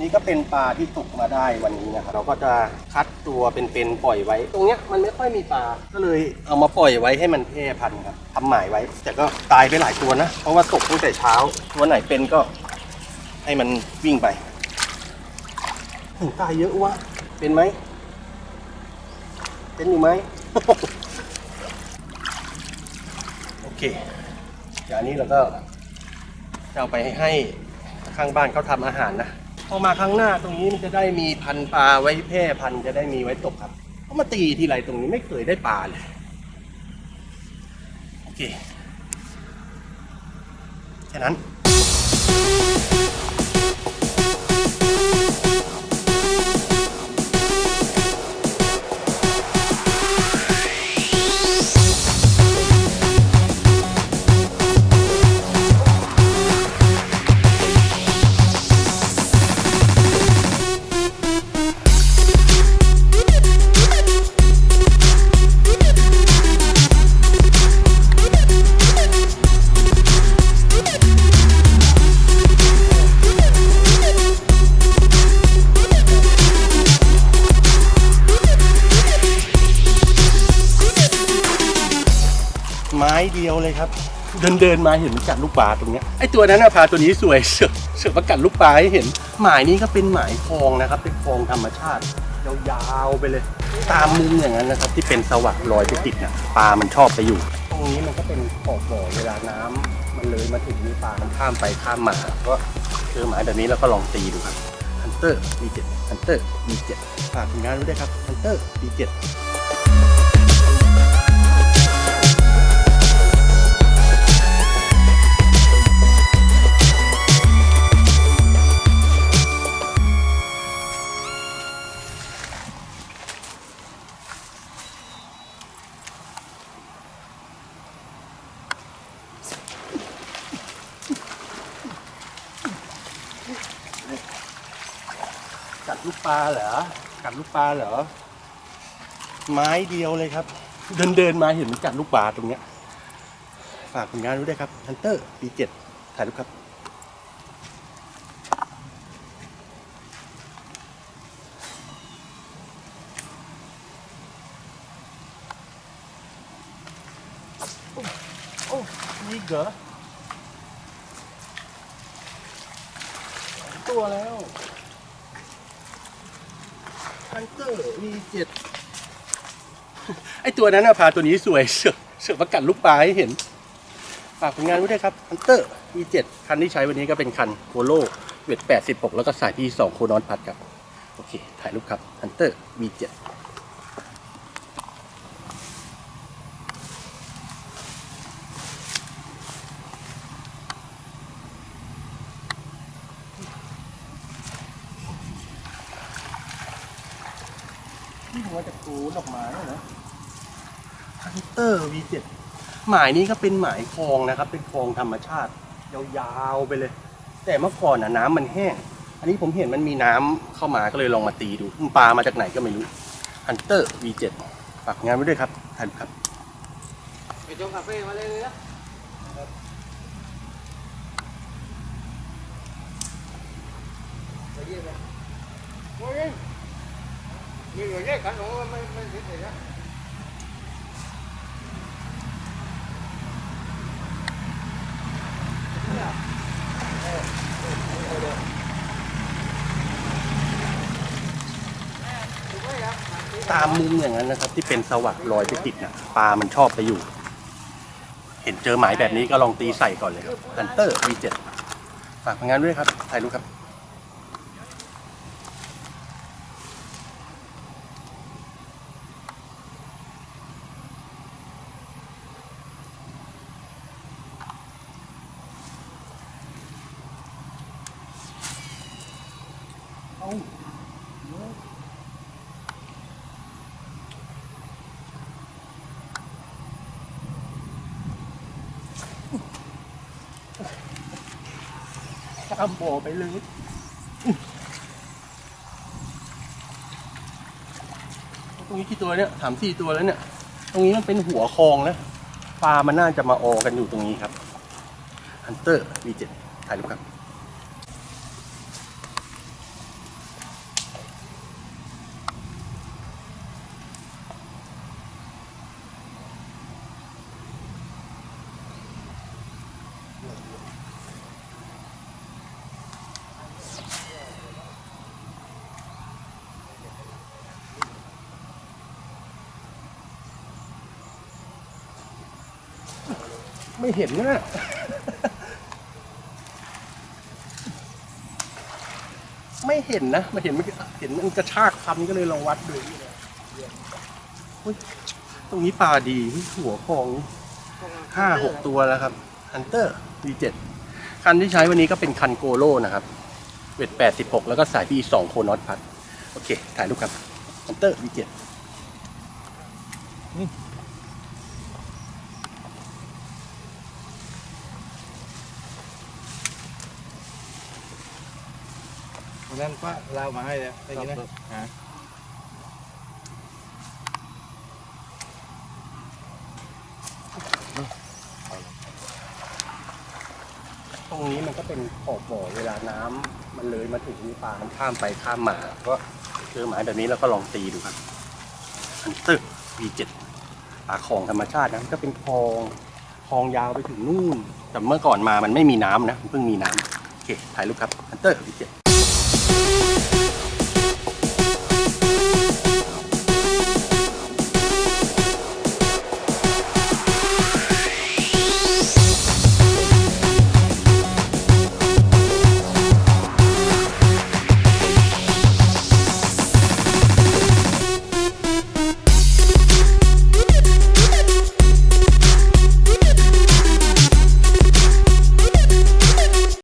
นี่ก็เป็นปลาที่ตกมาได้วันนี้นะครับเราก็จะคัดตัวเป็นๆปล่อยไว้ ตรงเนี้ยมันไม่ค่อยมีปลาก็เลยเอามาปล่อยไว้ให้มันแพร่พันธุ์ครับทำหมายไว้ แต่ก็ตายไปหลายตัวนะ เพราะว่าตกตั้งแต่เช้าตัวไหนเป็นก็ให้มันวิ่งไปถึงตายเยอะวะเป็นไหมเป็นอยู่ไหม โอเคเดี๋ยวอันนี้เราก็จะเอาไปให้ข้างบ้านเขาทำอาหารนะ พอมาครั้งหน้าตรงนี้มันจะได้มีพันธุ์ปลาไว้แพร่พันธุ์จะได้มีไว้ตกครับเพราะมาตีทีไรตรงนี้ไม่เคยได้ปลาเลยโอเคแค่นั้น ไม้เดียวเลยครับ เดินเดินมาเห็นมันกัดลูกปลาตรงเนี้ยไอตัวนั้นนะพาตัวนี้สวยเสือกเสือกมากัดลูกปลาให้เห็น หมายนี้ก็เป็นหมายคลองนะครับ เป็นคลองธรรมชาติยาวๆไปเลย ตามมุมอย่างนั้นนะครับ ที่เป็นสวัสดลอยไปติดน่ะปลามันชอบไปอยู่ ตรงนี้มันก็เป็นขอบบ่อเวลาน้ำมันเลยมาถึงนี่ปลามันข้ามไปข้ามมาก็เจอหมายแบบนี้แล้วก็ลองตีดูครับฮันเตอร์ V7 ฮันเตอร์ V7 ฝากผลงานไว้ด้วยครับฮันเตอร์ V7 กัด ลูกปลาเหรอ กัดลูกปลาเหรอ ไม้เดียวเลยครับ เดินเดินมาเห็นมันกัดลูกปลาตรงเนี้ย ฝากผลงานไว้ด้วยครับฮันเตอร์ปีเจ็ดถ่ายรูปครับโอ้โอ้นี่เหรอสองตัวแล้วฮั นเตอร์มีเจ็ดไอตัวนั้นอะพาตัวนี้สวยเสือกเสือกมากัดลูกปลาให้เห็นฝากผลงานไว้ด้วยครับฮันเตอร์ E7 คันที่ใช้วันนี้ก็เป็นคันโคโลเวท86 แล้วก็สาย P2 โคนอนพัดครับ โอเค ถ่ายรูปครับฮันเตอร์ V7 นี่ผมว่าจะคูดอกไม้นะฮันเตอร์ V7 หมายนี้ก็เป็นหมายคลองนะครับ เป็นคลองธรรมชาติ ยาวๆไปเลย แต่เมื่อก่อนน่ะน้ำมันแห้ง อันนี้ผมเห็นมันมีน้ำเข้ามาก็เลยลองมาตีดูปลามาจากไหนก็ไม่รู้ฮันเตอร์ V7 ฝากงานไว้ด้วยครับท่านครับ ไปชมคาเฟ่มาเลยเลยนะไปเยี่ยมเลยโอ้ย มีเหลือแยกกันหนูไม่ไม่เฉยนะตามมุมอย่างนั้นนะครับ ที่เป็นสวัสดลอยไปติดน่ะปลามันชอบไปอยู่ เห็นเจอหมายแบบนี้ก็ลองตีใส่ก่อนเลยครับฮันเตอร์ V7 ฝากงานด้วยครับถ่ายรูปครับ ข้มบ่อไปเลยตรงนี้กี่ตัวเนี่ยถามสี่ตัวแล้วเนี่ย ตรงนี้มันเป็นหัวคลองนะปลามันน่าจะมาออกันอยู่ตรงนี้ครับฮันเตอร์วีเจ็ดถ่ายรูปครับ ไม่เห็นนะไม่เห็นนะไม่เห็นมันเห็นมันกระชากคันก็เลยลองวัดดูเฮ้ยตรงนี้ปลาดีหัวคลองห้าหกตัวแล้วครับฮันเตอร์ V7 คันที่ใช้วันนี้ก็เป็นคันโกโลนะครับเวทแปดสิบหกแล้วก็สายพีสองโคนอตพัด โอเค ถ่ายรูปครับฮันเตอร์ V7 วัน นั้นป้าเรามาให้แล้วได้ยินไหมฮะตรงนี้มันก็เป็นขอบบ่อเวลาน้ำมันเลยมาถึงนี่ปลามันข้ามไปข้ามมา ก็เจอหมายแบบนี้แล้วก็ลองตีดูครับฮันเตอร์ V7 ปลาคลองธรรมชาตินะมันก็เป็นคลองคลองยาวไปถึงนู่น แต่เมื่อก่อนมามันไม่มีน้ำนะมันเพิ่งมีน้ำโอเคถ่ายรูปครับฮันเตอร์ V7